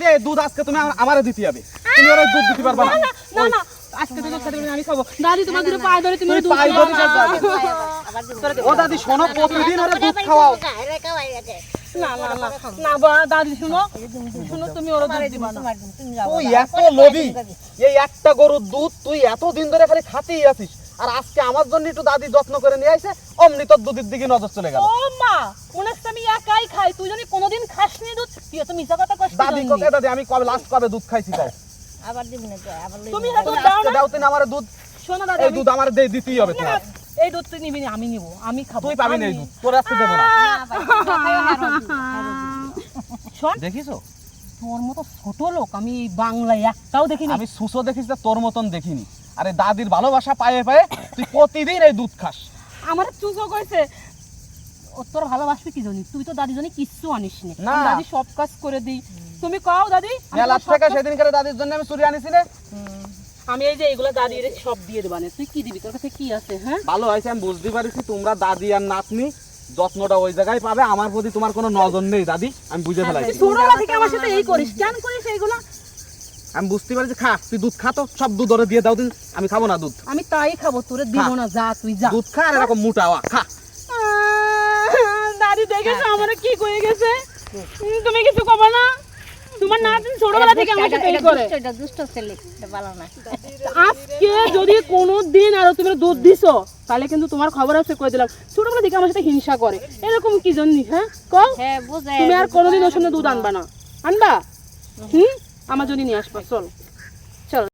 দিয়ে দুধ আজকে তুমি আমারে দিতে হবে তুমি ওরা দুধ দিতে পারবা না। না না না আজকে থেকে খেতে আমি খাব। দাদি তোমার দুটো পায়ে ধরে তুমি দুধ পায়ে খাও। ধরিস আর যাবি। ও দাদি শোনো প্রতিদিন ওরা দুধ খাওয়াও। না না না না বা দাদি শুনো। শুনো তুমি ওরা দুধ দিবা না। তুই এত লোভী। এই একটা গরুর দুধ তুই এত দিন ধরে খালি খাতেই আছিস। আর আজকে আমার জন্য একটু দাদি যত্ন করে নিয়ে আইছে অমনি তোর দুধের দিকে নজর চলে গেল। ও মা একাই খাই তুই জানি কোনোদিন খাসনি দুধ? তুই তো মিছা কথা কষ্ট দাদি কোকে দাদি? আমি কবে লাস্ট কবে দুধ খাইছি তাও? তুমি হ্যাঁ দুধ দাও না। দাও তুই আমার দুধ শোনো দাদি এই দুধ আমার দে দিতেই হবে তোমার এই দুধ তুই নিবি না, আমি নিব আমি খাব তুই পাবি না এই দুধ তোর আজকে দেবো না। শোন দেখিছো? তোর মতো ছোট লোক আমি বাংলায় একটাও দেখিনি। আমি সুসো দেখিস না তোর মতন দেখিনি। আরে দাদির ভালোবাসা পায়ে পায়ে তুই প্রতিদিন এই দুধ খাস। আমার চুজো কইছে তোর ভালোবাসবি কি জানি? তুই তো দাদি জানি কিচ্ছু আনিস নি। দাদি সব কাজ করে দিই। তুমি কও দাদি থেকে কাজ- সেদিন করে দাদির জন্য আমি চুরি আনিছি রে। আমি এই যে এগুলো দাদির সব দিয়ে দেবানে তুই কি দিবি? তোর কাছে কি আছে হ্যাঁ? ভালো হয়েছে আমি বুঝতে পারছি তোমরা দাদি আর নাতনি যত্নটা ওই জায়গায় পাবে। আমার প্রতি তোমার কোনো নজর নেই দাদি। আমি বুঝে ফেলাইছি। ছোটবেলা থেকে আমার সাথে এই করিস। কেন করিস এইগুলো? আমি বুঝতে পারছি খা তুই দুধ খা তো সব দুধ ওরে দিয়ে দাও দিন। আমি খাব না দুধ। আমি তাই খাব তোরে দিব না যা তুই যা। দুধ খা আর এরকম মোটা খা দাদি দেখেছ আমার কি কয়ে গেছে উম, তুমি কিছু কব না? তোমার নাতিন ছোটবেলা থেকে আমাকে পেল করে। এটা দুষ্ট ছেলে এটা ভালো না। আজকে যদি কোনো দিন আরও তুমি দুধ দিছো তাহলে কিন্তু তোমার খবর আছে কই দিলাম। ছোটবেলা থেকে আমার সাথে হিংসা করে। এরকম কি জন্য হ্যাঁ? কও। হ্যাঁ বুঝে তুমি আর কোনোদিন ওর সামনে দুধ আনবা না। আনবা? হুম? আমার জন্য নিয়ে আসবা চল।